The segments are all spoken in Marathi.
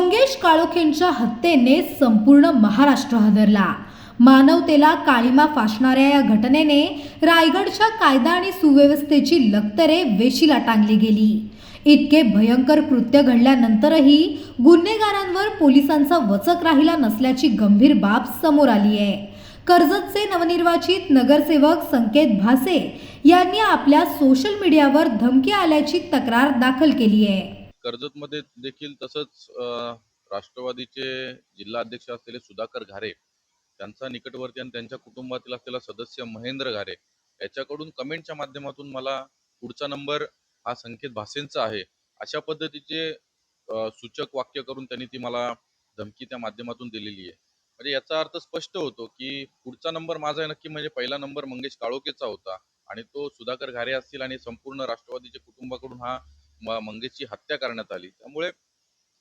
मंगेश काळोखेंच्या हत्येने संपूर्ण महाराष्ट्र हादरला. मानवतेला काळीमा फासणाऱ्या या घटनेने रायगडच्या कायदा आणि सुव्यवस्थेची लक्तरे वेशीला टांगली गेली. इतके भयंकर कृत्य घडल्यानंतरही गुन्हेगारांवर पोलिसांचा वचक राहिला नसल्याची गंभीर बाब समोर आली आहे. कर्जतचे नवनिर्वाचित नगरसेवक संकेत भासे यांनी आपल्या सोशल मीडियावर धमकी आल्याची तक्रार दाखल केली आहे. कर्जतमध्ये देखील तसंच राष्ट्रवादीचे जिल्हा अध्यक्ष असलेले सुधाकर घारे त्यांचा निकटवर्ती आणि त्यांच्या कुटुंबातील असलेला सदस्य महेंद्र घारे याच्याकडून कमेंटच्या माध्यमातून मला पुढचा नंबर हा संकेत भासेंचा आहे. अशा पद्धतीचे सूचक वाक्य करून त्यांनी ती मला धमकी त्या माध्यमातून दिलेली आहे. म्हणजे याचा अर्थ स्पष्ट होतो की पुढचा नंबर माझा आहे नक्की म्हणजे पहिला नंबर मंगेश काळोकेचा होता आणि तो सुधाकर घारे असतील आणि संपूर्ण राष्ट्रवादीच्या कुटुंबाकडून हा मंगेशची हत्या करण्यात आली. त्यामुळे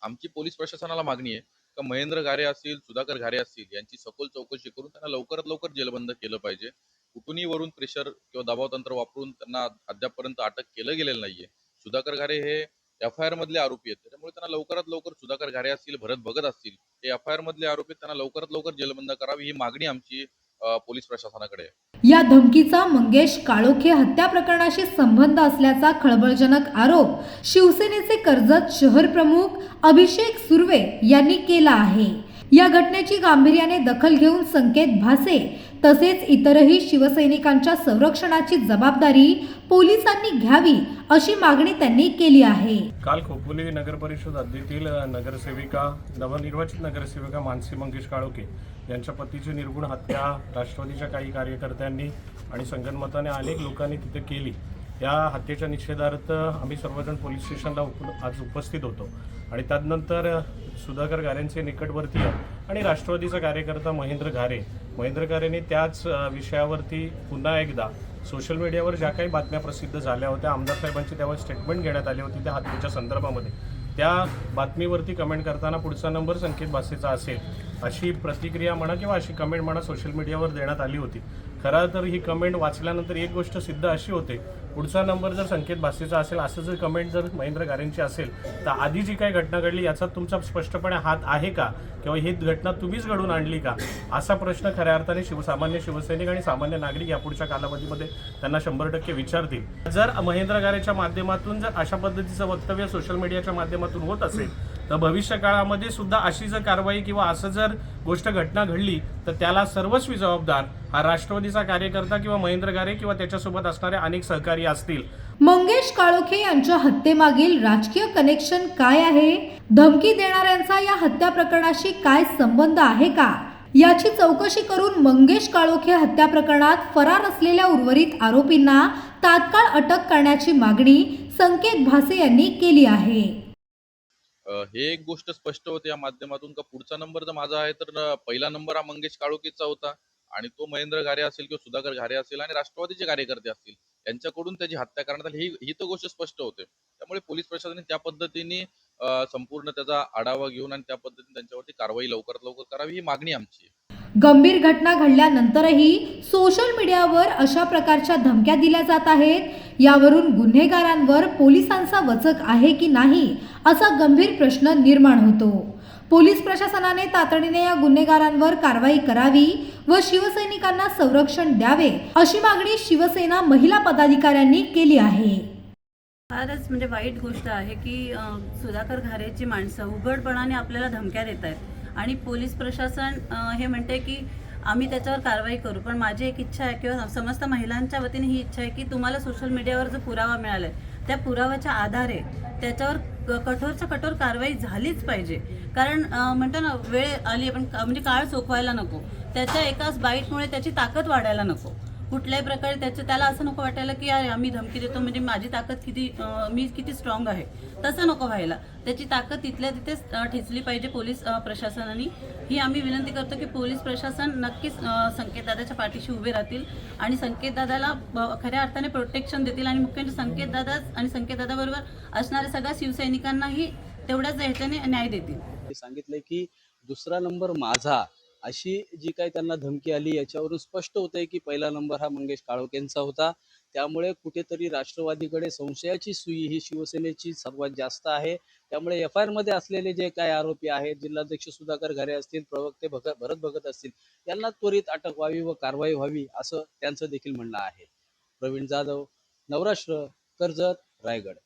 आमची पोलीस प्रशासनाला मागणी आहे का महेंद्र घारे असतील सुधाकर घारे असतील यांची सखोल चौकशी करून त्यांना लवकरात लवकर जेलबंद केलं पाहिजे. कुठूनही वरून प्रेशर किंवा दबाव तंत्र वापरून त्यांना अद्यापपर्यंत अटक केलं गेलेलं नाहीये. सुधाकर घारे हे एफ आय आर मधले आरोपी आहेत. त्यामुळे त्यांना लवकरात लवकर सुधाकर घारे असतील भरत भगत असतील हे एफ आय आर मधले आरोपी आहेत, त्यांना लवकरात लवकर जेलबंद करावी ही मागणी आमची पोलीस प्रशासनाकडे आहे. या धमकीचा मंगेश काळोखे हत्या प्रकरणाशी संबंध असल्याचा खळबळजनक आरोप शिवसेनेचे कर्जत शहर प्रमुख अभिषेक सुर्वे यांनी केला आहे. या घटनेची गांभीर्याने दखल घेऊन संकेत भासे तसेच इतरही शिवसैनिकांच्या संरक्षणाची जबाबदारी पोलिसांनी घ्यावी अशी मागणी त्यांनी केली आहे. काल खोपोली नगर परिषद हद्दीतील नगरसेविका नवनिर्वाचित नगरसेविका मानसी मंगेश काळोके यांच्या पतीची निर्गुण हत्या राष्ट्रवादीच्या काही कार्यकर्त्यांनी आणि संगनमताने अनेक लोकांनी तिथे केली. या हत्येच्या निषेधार्थ आम्ही सर्वजण पोलीस स्टेशनला उप आज उपस्थित होतो. आणि त्यानंतर सुधाकर गारेंचे निकटवर्तीय आणि राष्ट्रवादीचा कार्यकर्ता महेंद्र घारे. महेंद्र घारेने त्याच विषयावरती पुन्हा एकदा सोशल मीडियावर ज्या काही बातम्या प्रसिद्ध झाल्या होत्या आमदार साहेबांची त्यावर स्टेटमेंट घेण्यात आली होती त्या हत्येच्या संदर्भामध्ये. त्या बातमीवरती कमेंट करताना पुढचा नंबर संकेत भासेचा असेल अशी प्रतिक्रिया म्हणा किंवा अशी कमेंट म्हणा सोशल मीडियावर देण्यात आली होती. खरं तर ही कमेंट वाचल्यानंतर एक गोष्ट सिद्ध अशी होते. पुढचा नंबर जर संकेत भासेचा असेल असं जर कमेंट जर महेंद्र गारेंची असेल तर आधी जी काही घटना घडली याचा तुमचा स्पष्टपणे हात आहे का? किंवा ही घटना तुम्हीच घडून आणली का? असा प्रश्न खऱ्या अर्थाने शिवसामान्य शिवसैनिक आणि सामान्य नागरिक यापुढच्या कालावधीमध्ये त्यांना शंभर टक्के विचारतील. जर महेंद्र गारेच्या माध्यमातून जर अशा पद्धतीचं वक्तव्य सोशल मीडियाच्या माध्यमातून होत असेल तर भविष्य काळामध्ये सुद्धा अशी जर कारवाई किंवा असं जर गोष्ट घटना घडली तर त्याला सर्वस्वी जबाबदार हा राष्ट्रवादीचा कार्यकर्ता किंवा महेंद्र गारे किंवा त्याच्यासोबत असणारे अनेक सहकारी असतील. मंगेश काळोखे यांच्या हत्येमागील राजकीय कनेक्शन काय आहे? धमकी देणाऱ्यांचा या हत्या प्रकरणाशी काय संबंध आहे का? याची चौकशी करून मंगेश काळोखे हत्या प्रकरणात फरार असलेल्या उर्वरित आरोपींना तात्काळ अटक करण्याची मागणी संकेत भासे यांनी केली आहे. हे एक गोष्ट स्पष्ट होते या माध्यमातून का पुढचा नंबर जर माझा आहे तर पहिला नंबर हा मंगेश काळुकीचा होता. आणि तो महेंद्र घारे असेल किंवा सुधाकर घारे असेल आणि राष्ट्रवादीचे कार्यकर्ते असतील यांच्याकडून त्याची हत्या करण्यात आली. ही ही तर गोष्ट स्पष्ट होते. त्यामुळे पोलीस प्रशासनाने त्या पद्धतीने संपूर्ण त्याचा आढावा घेऊन आणि त्या पद्धतीने त्यांच्यावरती कारवाई लवकरात लवकर करावी ही मागणी आमची आहे. गंभीर घटना घडल्यानंतरही सोशल मीडियावर अशा प्रकारच्या धमक्या दिल्या जात आहेत. यावरून गुन्हेगारांवर पोलिसांचा वचक आहे की नाही असा गंभीर प्रश्न निर्माण होतो. पोलीस प्रशासनाने तातडीने या गुन्हेगारांवर कारवाई करावी व शिवसैनिकांना संरक्षण द्यावे अशी मागणी शिवसेना महिला पदाधिकाऱ्यांनी केली आहे. फारच म्हणजे वाईट गोष्ट आहे की सुधाकर घारेची माणसं उघडपणाने आपल्याला धमक्या देत आहेत आणि पोलीस प्रशासन हे म्हणते की आम्ही त्याच्यावर कारवाई करू. पण माझी एक इच्छा आहे किंवा समस्त महिलांच्या वतीने ही इच्छा आहे की तुम्हाला सोशल मीडियावर जो पुरावा मिळाला आहे त्या पुराव्याच्या आधारे त्याच्यावर क- कठोरच्या कठोर कारवाई झालीच पाहिजे. कारण म्हणतो ना वेळ आली पण का- म्हणजे काळ चोखवायला नको. त्याच्या एकाच बाईटमुळे त्याची ताकद वाढायला नको. कुठल्याही प्रकारे त्याचं त्याला असं नको वाटायला की अरे आम्ही धमकी देतो म्हणजे माझी ताकद किती मी किती स्ट्रॉंग आहे. तसं नको व्हायला. त्याची ताकद तिथल्या तिथेच ठेचली पाहिजे पोलीस प्रशासनाने. ही आम्ही विनंती करतो की पोलीस प्रशासन नक्कीच संकेतदादाच्या पाठीशी उभे राहतील आणि संकेतदादाला खऱ्या अर्थाने प्रोटेक्शन देतील आणि मुख्य म्हणजे संकेतदादा आणि संकेतदादाबरोबर असणाऱ्या सगळ्या शिवसैनिकांनाही तेवढ्याच ह्याच्याने न्याय देतील. सांगितलं सांगितलंय की दुसरा नंबर माझा अशी जी काही त्यांना धमकी आली याच्यावरून स्पष्ट होतंय की पहिला नंबर हा मंगेश काळोखेंचा होता. त्यामुळे कुठेतरी राष्ट्रवादीकडे संशयाची सुई ही शिवसेनेची सर्वात जास्त आहे. त्यामुळे एफ आय आरमध्ये असलेले जे काही आरोपी आहेत जिल्हाध्यक्ष सुधाकर घरे असतील प्रवक्ते भगत भरत भगत असतील यांना त्वरित अटक व्हावी व कारवाई व्हावी असं त्यांचं देखील म्हणणं आहे. प्रवीण जाधव नवराष्ट्र कर्जत रायगड.